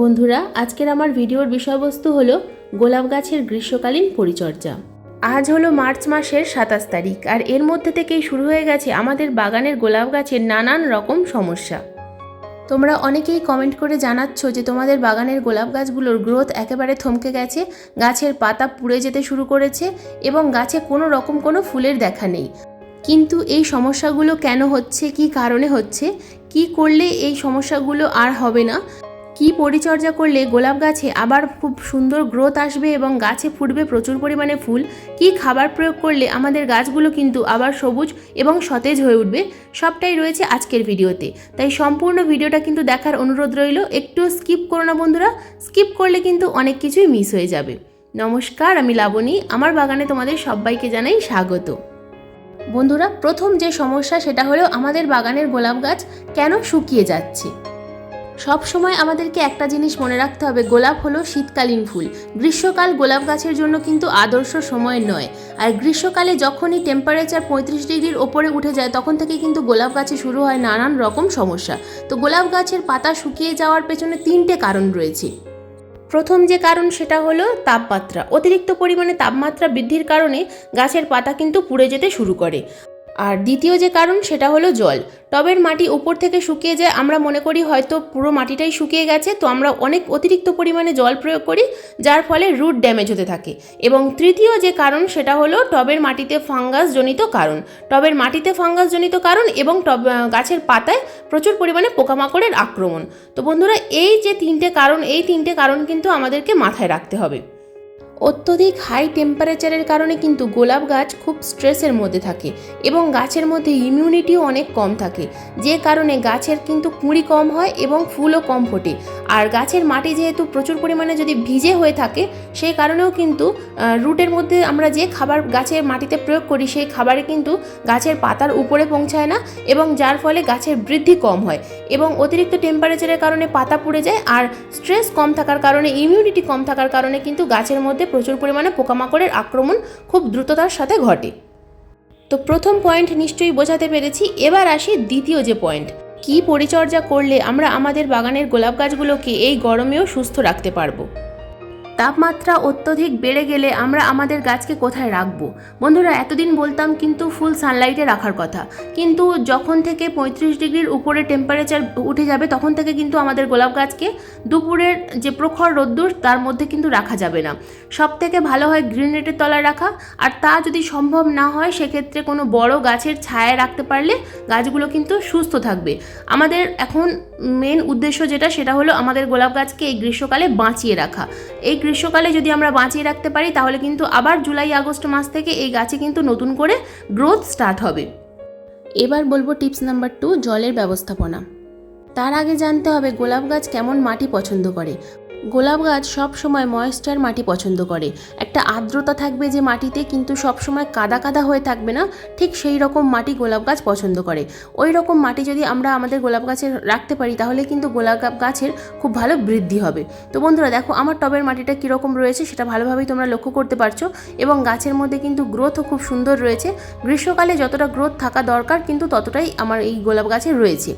বন্ধুরা, আজকের আমার ভিডিওর বিষয়বস্তু হলো গোলাপ গাছের গ্রীষ্মকালীন পরিচর্যা। আজ হলো মার্চ মাসের সাতাশ তারিখ, আর এর মধ্যে থেকেই শুরু হয়ে গেছে আমাদের বাগানের গোলাপ গাছের নানান রকম সমস্যা। তোমরা অনেকেই কমেন্ট করে জানাচ্ছ যে তোমাদের বাগানের গোলাপ গাছগুলোর গ্রোথ একেবারে থমকে গেছে, গাছের পাতা পুড়ে যেতে শুরু করেছে এবং গাছে কোনো রকম কোনো ফুলের দেখা নেই। কিন্তু এই সমস্যাগুলো কেন হচ্ছে, কি কারণে হচ্ছে, কি করলে এই সমস্যাগুলো আর হবে না কি পরিচর্যা করলে গোলাপ গাছে আবার খুব সুন্দর গ্রোথ আসবে এবং গাছে ফুটবে প্রচুর পরিমাণে ফুল? কি খাবার প্রয়োগ করলে আমাদের গাছগুলো কিন্তু আবার সবুজ এবং সতেজ হয়ে উঠবে? সবটাই রয়েছে আজকের ভিডিওতে। তাই সম্পূর্ণ ভিডিওটা কিন্তু দেখার অনুরোধ রইল, একটু স্কিপ করো না বন্ধুরা স্কিপ করলে কিন্তু অনেক কিছুই মিস হয়ে যাবে। নমস্কার, আমি লাবণী, আমার বাগানে তোমাদের সবাইকে জানাই স্বাগত। বন্ধুরা, প্রথম যে সমস্যা সেটা হলো আমাদের বাগানের গোলাপ গাছ কেন শুকিয়ে যাচ্ছে? সব সময় আমাদেরকে একটা জিনিস মনে রাখতে হবে, গোলাপ হলো শীতকালীন ফুল। গ্রীষ্মকাল গোলাপ গাছের জন্য কিন্তু আদর্শ সময় নয়। আর গ্রীষ্মকালে যখনই টেম্পারেচার পঁয়ত্রিশ ডিগ্রির ওপরে উঠে যায়, তখন থেকে কিন্তু গোলাপ গাছে শুরু হয় নানান রকম সমস্যা। তো গোলাপ গাছের পাতা শুকিয়ে যাওয়ার পেছনে তিনটে কারণ রয়েছে। প্রথম যে কারণ সেটা হলো তাপমাত্রা। অতিরিক্ত পরিমাণে তাপমাত্রা বৃদ্ধির কারণে গাছের পাতা কিন্তু পুড়ে যেতে শুরু করে। আর দ্বিতীয় যে কারণ, সেটা হলো জল। টবের মাটি উপর থেকে শুকিয়ে যায়, আমরা মনে করি হয়তো পুরো মাটিটাই শুকিয়ে গেছে, তো আমরা অনেক অতিরিক্ত পরিমাণে জল প্রয়োগ করি, যার ফলে রুট ড্যামেজ হতে থাকে। এবং তৃতীয় যে কারণ, সেটা হলো টবের মাটিতে ফাঙ্গাস জনিত কারণ। টবের মাটিতে ফাঙ্গাস জনিত কারণ এবং টব গাছের পাতায় প্রচুর পরিমাণে পোকামাকড়ের আক্রমণ। তো বন্ধুরা, এই যে তিনটে কারণ, এই তিনটে কারণ কিন্তু আমাদেরকে মাথায় রাখতে হবে। অত্যধিক হাই টেম্পারেচারের কারণে কিন্তু গোলাপ গাছ খুব স্ট্রেসের মধ্যে থাকে এবং গাছের মধ্যে ইমিউনিটিও অনেক কম থাকে। যে কারণে গাছের কিন্তু কুঁড়ি কম হয় এবং ফুলও কম ফোটে। আর গাছের মাটি যেহেতু প্রচুর পরিমাণে যদি ভিজে হয়ে থাকে, সেই কারণেও কিন্তু রুটের মধ্যে আমরা যে খাবার গাছের মাটিতে প্রয়োগ করি, সেই খাবারে কিন্তু গাছের পাতার উপরে পৌঁছায় না এবং যার ফলে গাছের বৃদ্ধি কম হয় এবং অতিরিক্ত টেম্পারেচারের কারণে পাতা পুড়ে যায় আর স্ট্রেস কম থাকার কারণে ইমিউনিটি কম থাকার কারণে কিন্তু গাছের মধ্যে প্রচুর পরিমাণে পোকামাকড়ের আক্রমণ খুব দ্রুততার সাথে ঘটে। তো প্রথম পয়েন্ট নিশ্চয়ই বোঝাতে পেরেছি, এবার আসি দ্বিতীয় যে পয়েন্ট কি পরিচর্যা করলে আমরা আমাদের বাগানের গোলাপ গাছগুলোকে এই গরমেও সুস্থ রাখতে পারব? তাপমাত্রা অত্যধিক বেড়ে গেলে আমরা আমাদের গাছকে কোথায় রাখব? বন্ধুরা, এতদিন বলতাম কিন্তু ফুল সানলাইটে রাখার কথা। কিন্তু যখন থেকে পঁয়ত্রিশ ডিগ্রির উপরে টেম্পারেচার উঠে যাবে, তখন থেকে কিন্তু আমাদের গোলাপ গাছকে দুপুরের যে প্রখর রোদ্দুর, তার মধ্যে কিন্তু রাখা যাবে না। সব থেকে ভালো হয় গ্রিন নেটের তলায় রাখা। আর তা যদি সম্ভব না হয়, সেক্ষেত্রে কোনো বড় গাছের ছায়ায় রাখতে পারলে গাছগুলো কিন্তু সুস্থ থাকবে। আমাদের এখন মেন উদ্দেশ্য যেটা, সেটা হলো আমাদের গোলাপ গাছকে এই গ্রীষ্মকালে বাঁচিয়ে রাখা। এই গ্রীষ্মকালে যদি আমরা বাঁচিয়ে রাখতে পারি, তাহলে কিন্তু আবার জুলাই, আগস্ট মাস থেকে এই গাছে কিন্তু নতুন করে গ্রোথ স্টার্ট হবে। এবার বলব টিপস নাম্বার টু জলের ব্যবস্থাপনা। তার আগে জানতে হবে, গোলাপ গাছ কেমন মাটি পছন্দ করে? গোলাপ গাছ সব সময় ময়েশ্চার মাটি পছন্দ করে। একটা আর্দ্রতা থাকবে যে মাটিতে, কিন্তু সব সময় কাদা কাদা হয়ে থাকবে না, ঠিক সেই রকম মাটি গোলাপ গাছ পছন্দ করে। ওই রকম মাটি যদি আমরা আমাদের গোলাপ গাছে রাখতে পারি, তাহলে কিন্তু গোলাপ গাছের খুব ভালো বৃদ্ধি হবে। তো বন্ধুরা, দেখো আমার টবের মাটিটা কীরকম রয়েছে, সেটা ভালোভাবেই তোমরা লক্ষ্য করতে পারছ। এবং গাছের মধ্যে কিন্তু গ্রোথও খুব সুন্দর রয়েছে। গ্রীষ্মকালে যতটা গ্রোথ থাকা দরকার, কিন্তু ততটাই আমার এই গোলাপ গাছে রয়েছে।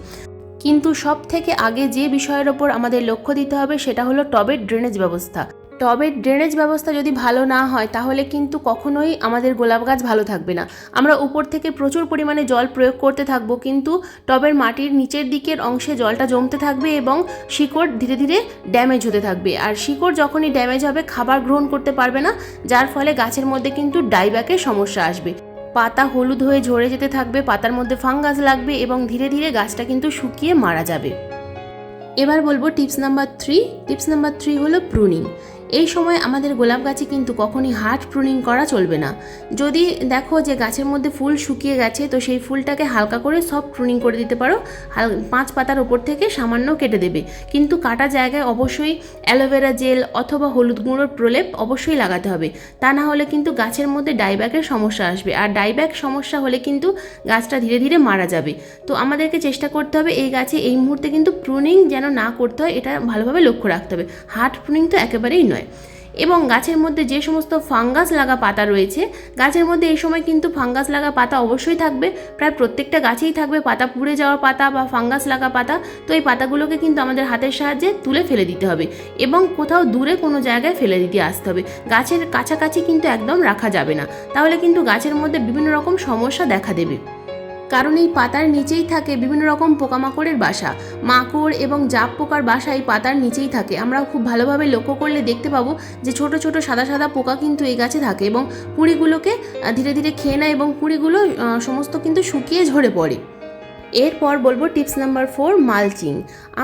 কিন্তু সব থেকে আগে যে বিষয়ের ওপর আমাদের লক্ষ্য দিতে হবে সেটা হলো টবের ড্রেনেজ ব্যবস্থা। টবের ড্রেনেজ ব্যবস্থা যদি ভালো না হয়, তাহলে কিন্তু কখনোই আমাদের গোলাপ গাছ ভালো থাকবে না। আমরা উপর থেকে প্রচুর পরিমাণে জল প্রয়োগ করতে থাকব, কিন্তু টবের মাটির নিচের দিকের অংশে জলটা জমতে থাকবে এবং শিকড় ধীরে ধীরে ড্যামেজ হতে থাকবে। আর শিকড় যখনই ড্যামেজ হবে, খাবার গ্রহণ করতে পারবে না, যার ফলে গাছের মধ্যে কিন্তু ডাইব্যাকের সমস্যা আসবে। পাতা হলুদ হয়ে ঝরে যেতে থাকবে, পাতার মধ্যে ফাঙ্গাস লাগবে এবং ধীরে ধীরে গাছটা কিন্তু শুকিয়ে মারা যাবে। এবার বলব tips number three tips number three হলো প্রুনিং এই সময় আমাদের গোলাপ গাছে কিন্তু কখনই হার্ড প্রুনিং করা চলবে না। যদি দেখো যে গাছের মধ্যে ফুল শুকিয়ে গেছে, তো সেই ফুলটাকে হালকা করে সব প্রুনিং করে দিতে পারো। হাল, পাঁচ পাতার ওপর থেকে সামান্য কেটে দেবে। কিন্তু কাটা জায়গায় অবশ্যই অ্যালোভেরা জেল অথবা হলুদ গুঁড়োর প্রলেপ অবশ্যই লাগাতে হবে। তা না হলে কিন্তু গাছের মধ্যে ডাইব্যাকের সমস্যা আসবে। আর ডাইব্যাক সমস্যা হলে কিন্তু গাছটা ধীরে ধীরে মারা যাবে। তো আমাদেরকে চেষ্টা করতে হবে এই গাছে এই মুহূর্তে কিন্তু প্রুনিং যেন না করতে হয়, এটা ভালোভাবে লক্ষ্য রাখতে হবে। হার্ড প্রুনিং তো একেবারেই নয়। এবং গাছের মধ্যে যে সমস্ত ফাঙ্গাস লাগা পাতা রয়েছে, গাছের মধ্যে এই সময় কিন্তু ফাঙ্গাস লাগা পাতা অবশ্যই থাকবে। প্রায় প্রত্যেকটা গাছেই থাকবে পাতা, পুড়ে যাওয়া পাতা বা ফাঙ্গাস লাগা পাতা। তো এই পাতাগুলোকে কিন্তু আমাদের হাতের সাহায্যে তুলে ফেলে দিতে হবে এবং কোথাও দূরে কোনো জায়গায় ফেলে দিতে আসতে হবে। গাছের কাছাকাছি কিন্তু একদম রাখা যাবে না। তাহলে কিন্তু গাছের মধ্যে বিভিন্ন রকম সমস্যা দেখা দেবে। কারণ এই পাতার নিচেই থাকে বিভিন্ন রকম পোকামাকড়ের বাসা। মাকড় এবং জাপ পোকার বাসা এই পাতার নিচেই থাকে। আমরা খুব ভালোভাবে লক্ষ্য করলে দেখতে পাবো যে ছোট ছোট সাদা সাদা পোকা কিন্তু এই গাছে থাকে এবং কুড়িগুলোকে ধীরে ধীরে খেয়ে নেয় এবং কুড়িগুলো সমস্ত কিন্তু শুকিয়ে ঝরে পড়ে। এরপর বলব টিপস নাম্বার ফোর, মালচিং।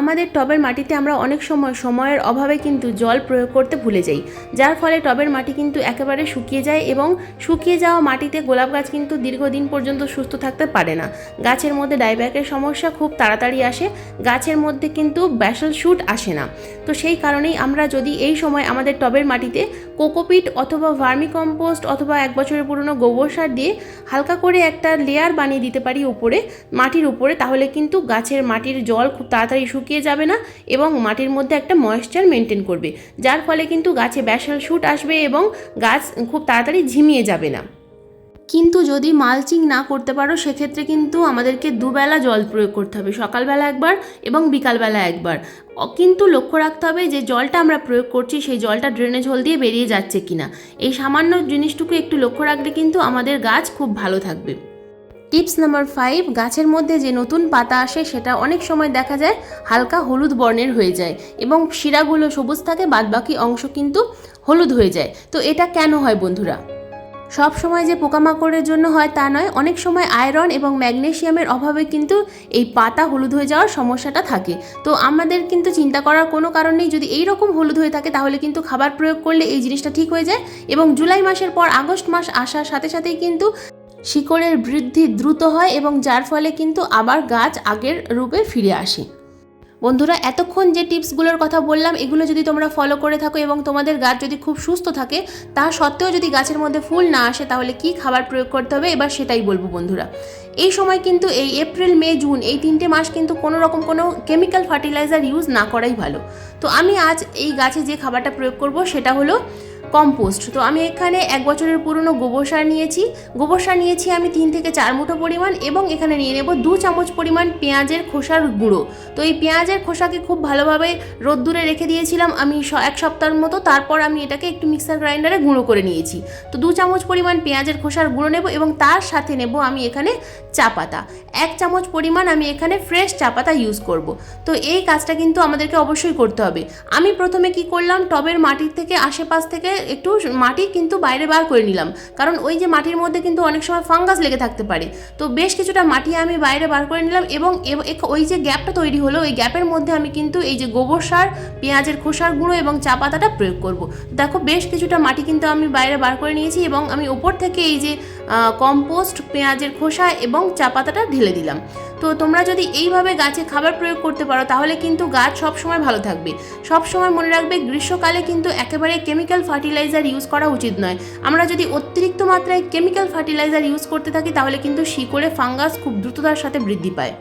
আমাদের টবের মাটিতে আমরা অনেক সময় সময়ের অভাবে কিন্তু জল প্রয়োগ করতে ভুলে যাই। যার ফলে টবের মাটি কিন্তু একেবারে শুকিয়ে যায় এবং শুকিয়ে যাওয়া মাটিতে গোলাপ গাছ কিন্তু দীর্ঘদিন পর্যন্ত সুস্থ থাকতে পারে না। গাছের মধ্যে ডাইব্যাকের সমস্যা খুব তাড়াতাড়ি আসে, গাছের মধ্যে কিন্তু ব্যাসল শুট আসে না। তো সেই কারণেই আমরা যদি এই সময় আমাদের টবের মাটিতে কোকোপিট অথবা ভার্মি কম্পোস্ট অথবা এক বছরের পুরনো গোবর সার দিয়ে হালকা করে একটা লেয়ার বানিয়ে দিতে পারি উপরে, মাটির উপরে তাহলে কিন্তু গাছের মাটির জল খুব তাড়াতাড়ি শুকিয়ে যাবে না এবং মাটির মধ্যে একটা ময়েশ্চার মেনটেন করবে, যার ফলে কিন্তু গাছে ব্যাসাল শুট আসবে এবং গাছ খুব তাড়াতাড়ি ঝিমিয়ে যাবে না। কিন্তু যদি মালচিং না করতে পারো, সেক্ষেত্রে কিন্তু আমাদেরকে দুবেলা জল প্রয়োগ করতে হবে, সকালবেলা একবার এবং বিকালবেলা একবার। কিন্তু লক্ষ্য রাখতে হবে যে জলটা আমরা প্রয়োগ করছি, সেই জলটা ড্রেনেজ হোল দিয়ে বেরিয়ে যাচ্ছে কিনা। এই সামান্য জিনিসটুকু একটু লক্ষ্য রাখলে কিন্তু আমাদের গাছ খুব ভালো থাকবে। টিপস নাম্বার ফাইভ, গাছের মধ্যে যে নতুন পাতা আসে সেটা অনেক সময় দেখা যায় হালকা হলুদ বর্ণের হয়ে যায় এবং শিরাগুলো সবুজ থাকে, বাদবাকি অংশ কিন্তু হলুদ হয়ে যায়। তো এটা কেন হয় বন্ধুরা? সব সময় যে পোকামাকড়ের জন্য হয় তা নয়, অনেক সময় আয়রন এবং ম্যাগনেশিয়ামের অভাবে কিন্তু এই পাতা হলুদ হয়ে যাওয়ার সমস্যাটা থাকে। তো আমাদের কিন্তু চিন্তা করার কোনো কারণ নেই, যদি এই রকম হলুদ হয়ে থাকে তাহলে কিন্তু খাবার প্রয়োগ করলে এই জিনিসটা ঠিক হয়ে যায় এবং জুলাই মাসের পর আগস্ট মাস আসার সাথে সাথেই কিন্তু শিকড়ের বৃদ্ধি দ্রুত হয় এবং যার ফলে কিন্তু আবার গাছ আগের রূপে ফিরে আসে। বন্ধুরা, এতক্ষণ যে টিপসগুলোর কথা বললাম, এগুলো যদি তোমরা ফলো করে থাকো এবং তোমাদের গাছ যদি খুব সুস্থ থাকে, তা সত্ত্বেও যদি গাছের মধ্যে ফুল না আসে, তাহলে কি খাবার প্রয়োগ করতে হবে? এবার সেটাই বলব বন্ধুরা। এই সময় কিন্তু এই এপ্রিল, মে, জুন এই তিনটে মাস কিন্তু কোনো রকম কোনো কেমিক্যাল ফার্টিলাইজার ইউজ না করাই ভালো। তো আমি আজ এই গাছে যে খাবারটা প্রয়োগ করব, সেটা হলো কম্পোস্ট তো আমি এখানে এক বছরের পুরনো গোবর সার নিয়েছি। গোবর সার নিয়েছি আমি তিন থেকে চার মুঠো পরিমাণ এবং এখানে নিয়ে নেব দু চামচ পরিমাণ পেঁয়াজের খোসার গুঁড়ো। তো এই পেঁয়াজের খোসাকে খুব ভালোভাবে রোদ্দুরে রেখে দিয়েছিলাম আমি এক সপ্তাহের মতো। তারপর আমি এটাকে একটু মিক্সার গ্রাইন্ডারে গুঁড়ো করে নিয়েছি। তো দু চামচ পরিমাণ পেঁয়াজের খোসার গুঁড়ো নেব এবং তার সাথে নেব আমি এখানে চা পাতা। এক চামচ পরিমাণ আমি এখানে ফ্রেশ চা পাতা ইউজ করব। তো এই কাজটা কিন্তু আমাদেরকে অবশ্যই করতে হবে। আমি প্রথমে কি করলাম, টবের মাটির থেকে আশেপাশ থেকে একটু মাটি কিন্তু বাইরে বার করে নিলাম। কারণ ওই যে মাটির মধ্যে কিন্তু অনেক সময় ফাঙ্গাস লেগে থাকতে পারে। তো বেশ কিছুটা মাটি আমি বাইরে বার করে নিলাম এবং ওই যে গ্যাপটা তৈরি হলো, ওই গ্যাপের মধ্যে আমি কিন্তু এই যে গোবর সার, পেঁয়াজের খোসার গুঁড়ো এবং চা পাতাটা প্রয়োগ করব। দেখো বেশ কিছুটা মাটি কিন্তু আমি বাইরে বার করে নিয়েছি এবং আমি ওপর থেকে এই যে কম্পোস্ট, পেঁয়াজের খোসা এবং চা পাতাটা ঢেলে দিলাম। তো তোমরা যদি এইভাবে গাছে খাবার প্রয়োগ করতে পারো, তাহলে কিন্তু গাছ সবসময় ভালো থাকবে। সবসময় মনে রাখবে, গ্রীষ্মকালে কিন্তু একেবারে কেমিক্যাল ফার্টিলাইজার ইউজ করা উচিত নয়। আমরা যদি অতিরিক্ত মাত্রায় কেমিক্যাল ফার্টিলাইজার ইউজ করতে থাকি, তাহলে কিন্তু শিকড়ে ফাঙ্গাস খুব দ্রুততার সাথে বৃদ্ধি পায়।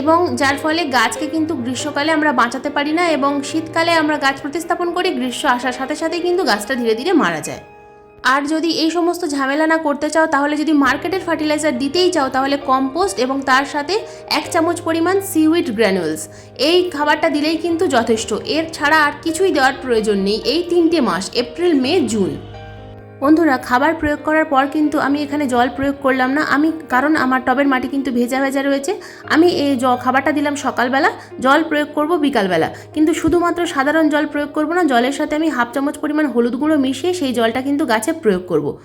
এবং যার ফলে গাছকে কিন্তু গ্রীষ্মকালে আমরা বাঁচাতে পারি না এবং শীতকালে আমরা গাছ প্রতিস্থাপন করি, গ্রীষ্ম আসার সাথে সাথেই কিন্তু গাছটা ধীরে ধীরে মারা যায়। আর যদি এই সমস্ত ঝামেলা না করতে চাও, তাহলে যদি মার্কেটের ফার্টিলাইজার দিতেই চাও, তাহলে কম্পোস্ট এবং তার সাথে এক চামচ পরিমাণ সিউইড গ্র্যানুয়েলস এই খাবারটা দিলেই কিন্তু যথেষ্ট। এর ছাড়া আর কিছুই দেওয়ার প্রয়োজন নেই। এই তিনটে মাস, এপ্রিল, মে, জুন। বন্ধুরা, খাবার প্রয়োগ করার পর কিন্তু আমি এখানে জল প্রয়োগ করলাম না। আমি, কারণ আমার টবের মাটি কিন্তু ভেজা ভেজা রয়েছে। আমি এই জ, খাবারটা দিলাম সকালবেলা। জল প্রয়োগ করব বিকালবেলা। কিন্তু শুধুমাত্র সাধারণ জল প্রয়োগ করব না, জলের সাথে আমি হাফ চামচ পরিমাণ হলুদ গুঁড়ো মিশিয়ে সেই জলটা কিন্তু গাছে প্রয়োগ করব।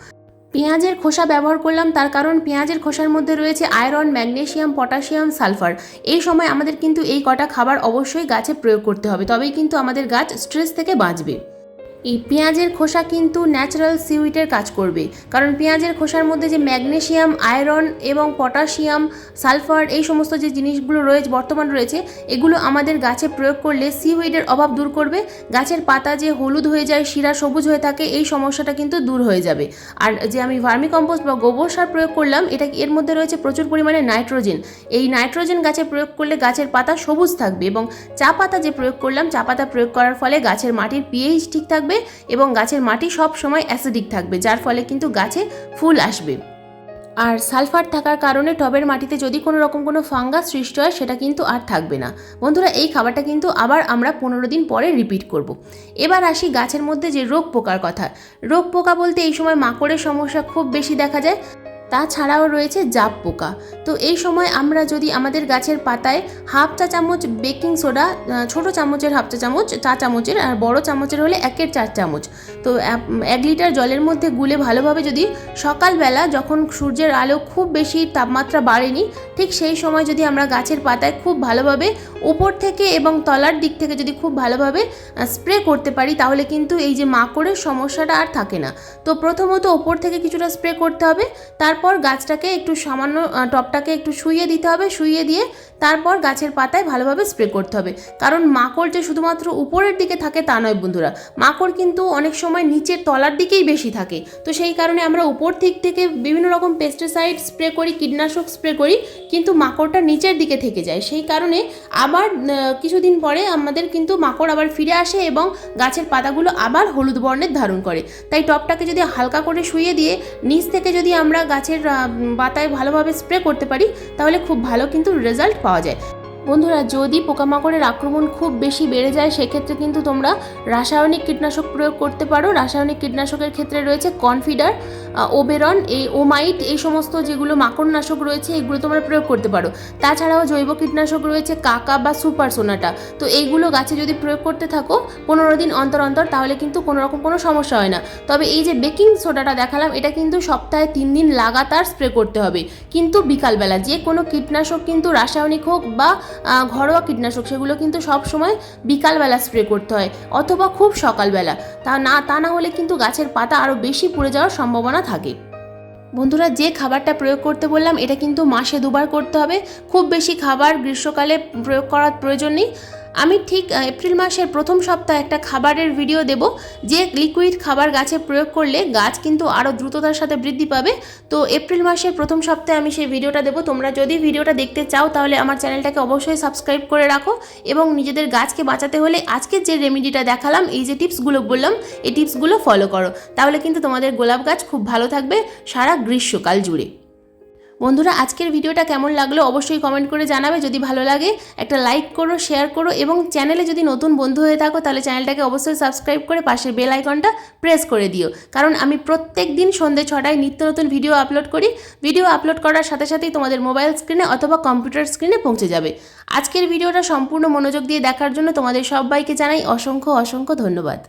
পেঁয়াজের খোসা ব্যবহার করলাম, তার কারণ পেঁয়াজের খোসার মধ্যে রয়েছে আয়রন ম্যাগনেসিয়াম পটাশিয়াম, সালফার। এই সময় আমাদের কিন্তু এই কটা খাবার অবশ্যই গাছে প্রয়োগ করতে হবে। তবেই কিন্তু আমাদের গাছ স্ট্রেস থেকে বাঁচবে। এই পেঁয়াজের খোসা কিন্তু ন্যাচারাল সিউইটের কাজ করবে। কারণ পেঁয়াজের খোসার মধ্যে যে ম্যাগনেসিয়াম আয়রন এবং পটাশিয়াম সালফার এই সমস্ত যে জিনিসগুলো রয়েছে, বর্তমান রয়েছে, এগুলো আমাদের গাছে প্রয়োগ করলে সিউইডের অভাব দূর করবে। গাছের পাতা যে হলুদ হয়ে যায়, শিরা সবুজ হয়ে থাকে, এই সমস্যাটা কিন্তু দূর হয়ে যাবে। আর যে আমি ভার্মি কম্পোস্ট বা গোবর সার প্রয়োগ করলাম, এটা এর মধ্যে রয়েছে প্রচুর পরিমাণে নাইট্রোজেন এই নাইট্রোজেন গাছে প্রয়োগ করলে গাছের পাতা সবুজ থাকবে এবং চা পাতা যে প্রয়োগ করলাম, চা পাতা প্রয়োগ করার ফলে গাছের মাটির পিএইচ ঠিক থাকবে থাকবে এবং গাছের মাটি সব সময় অ্যাসিডিক থাকবে, যার ফলে কিন্তু গাছে ফুল আসবে। আর সালফার থাকার কারণে টবের মাটিতে যদি কোনো রকম কোনো ফাঙ্গাস সৃষ্টি হয়, সেটা কিন্তু আর থাকবে না। বন্ধুরা, এই খাবারটা কিন্তু আবার আমরা পনেরো দিন পরে রিপিট করব। এবার আসি গাছের মধ্যে যে রোগ পোকার কথা। রোগ পোকা বলতে এই সময় মাকড়ের সমস্যা খুব বেশি দেখা যায়। তাছাড়াও রয়েছে জাপ পোকা। তো এই সময় আমরা যদি আমাদের গাছের পাতায় হাফ চা চামচ বেকিং সোডা ছোট চামচের হাফ চা চামচ, চা চামচের আর বড় চামচের হলে একের চার চামচ। তো এক লিটার জলের মধ্যে গুলে ভালোভাবে যদি সকালবেলা যখন সূর্যের আলো খুব বেশি তাপমাত্রা বাড়েনি, ঠিক সেই সময় যদি আমরা গাছের পাতায় খুব ভালোভাবে উপর থেকে এবং তলার দিক থেকে যদি খুব ভালোভাবে স্প্রে করতে পারি তাহলে কিন্তু এই যে মাকড়ের সমস্যাটা আর থাকে না। তো প্রথমত ওপর থেকে কিছুটা স্প্রে করতে হবে তারপর গাছটাকে একটু সামান্য আহ, টবটাকে একটু শুইয়ে দিতে হবে শুইয়ে দিয়ে তারপর গাছের পাতায় ভালোভাবে স্প্রে করতে হবে। কারণ মাকড় যে শুধুমাত্র উপরের দিকে থাকে তা নয় বন্ধুরা মাকড় কিন্তু অনেক সময় নিচের তলার দিকেই বেশি থাকে। তো সেই কারণে আমরা উপর দিক থেকে বিভিন্ন রকম পেস্টিসাইড স্প্রে করি কীটনাশক স্প্রে করি কিন্তু মাকড়টা নিচের দিকে থেকে যায়। সেই কারণে আবার কিছুদিন পরে আমাদের কিন্তু মাকড় আবার ফিরে আসে এবং গাছের পাতাগুলো আবার হলুদ বর্ণের ধারণ করে। তাই টপটাকে যদি হালকা করে শুয়ে দিয়ে নিচ থেকে যদি আমরা গাছের পাতায় ভালোভাবে স্প্রে করতে পারি, তাহলে খুব ভালো কিন্তু রেজাল্ট পাওয়া যায়। বন্ধুরা, যদি পোকামাকড়ের আক্রমণ খুব বেশি বেড়ে যায়, সেক্ষেত্রে কিন্তু তোমরা রাসায়নিক কীটনাশক প্রয়োগ করতে পারো। রাসায়নিক কীটনাশকের ক্ষেত্রে রয়েছে কনফিডার ওবেরন, এই ওমাইট, এই সমস্ত যেগুলো মাকড়নাশক রয়েছে, এগুলো তোমরা প্রয়োগ করতে পারো। তাছাড়াও জৈব কীটনাশক রয়েছে কাকা বা সুপার সোনাটা। তো এইগুলো গাছে যদি প্রয়োগ করতে থাকো, পনেরো দিন অন্তর অন্তর, তাহলে কিন্তু কোনো রকম কোনো সমস্যা হয় না। তবে এই যে বেকিং সোডাটা দেখালাম, এটা কিন্তু সপ্তাহে তিন দিন লাগাতার স্প্রে করতে হবে। কিন্তু বিকালবেলা যে কোনো কীটনাশক কিন্তু রাসায়নিক হোক বা ঘরোয়া কীটনাশক, সেগুলো কিন্তু সব সময় বিকালবেলা স্প্রে করতে হয় অথবা খুব সকালবেলা। তা না তা না হলে কিন্তু গাছের পাতা আরও বেশি পুড়ে যাওয়ার সম্ভাবনা থাকে। বন্ধুরা, যে খাবারটা প্রয়োগ করতে বললাম, এটা কিন্তু মাসে দুবার করতে হবে। খুব বেশি খাবার গ্রীষ্মকালে প্রয়োগ করার প্রয়োজন নেই। আমি ঠিক এপ্রিল মাসের প্রথম সপ্তাহে একটা খাবারের ভিডিও দেব, যে লিকুইড খাবার গাছে প্রয়োগ করলে গাছ কিন্তু আরও দ্রুততার সাথে বৃদ্ধি পাবে। তো এপ্রিল মাসের প্রথম সপ্তাহে আমি সেই ভিডিওটা দেবো। তোমরা যদি ভিডিওটা দেখতে চাও, তাহলে আমার চ্যানেলটাকে অবশ্যই সাবস্ক্রাইব করে রাখো এবং নিজেদের গাছকে বাঁচাতে হলে আজকের যে রেমেডিটা দেখালাম, এই যে টিপসগুলো বললাম, এই টিপসগুলো ফলো করো। তাহলে কিন্তু তোমাদের গোলাপ গাছ খুব ভালো থাকবে সারা গ্রীষ্মকাল জুড়ে। বন্ধুরা, আজকের ভিডিওটা কেমন লাগল অবশ্যই কমেন্ট করে জানাবে। যদি ভালো লাগে, একটা লাইক করো শেয়ার করো এবং চ্যানেলে যদি নতুন বন্ধু হয়ে থাকো, তাহলে চ্যানেলটাকে অবশ্যই সাবস্ক্রাইব করে পাশের বেল আইকনটা প্রেস করে দিও। কারণ আমি প্রত্যেক দিন সন্ধ্যে ছটায় নিত্য নতুন ভিডিও আপলোড করি। ভিডিও আপলোড করার সাথে সাথেই তোমাদের মোবাইল স্ক্রিনে অথবা কম্পিউটার স্ক্রিনে পৌঁছে যাবে। আজকের ভিডিওটা সম্পূর্ণ মনোযোগ দিয়ে দেখার জন্য তোমাদের সবাইকে জানাই অসংখ্য অসংখ্য ধন্যবাদ।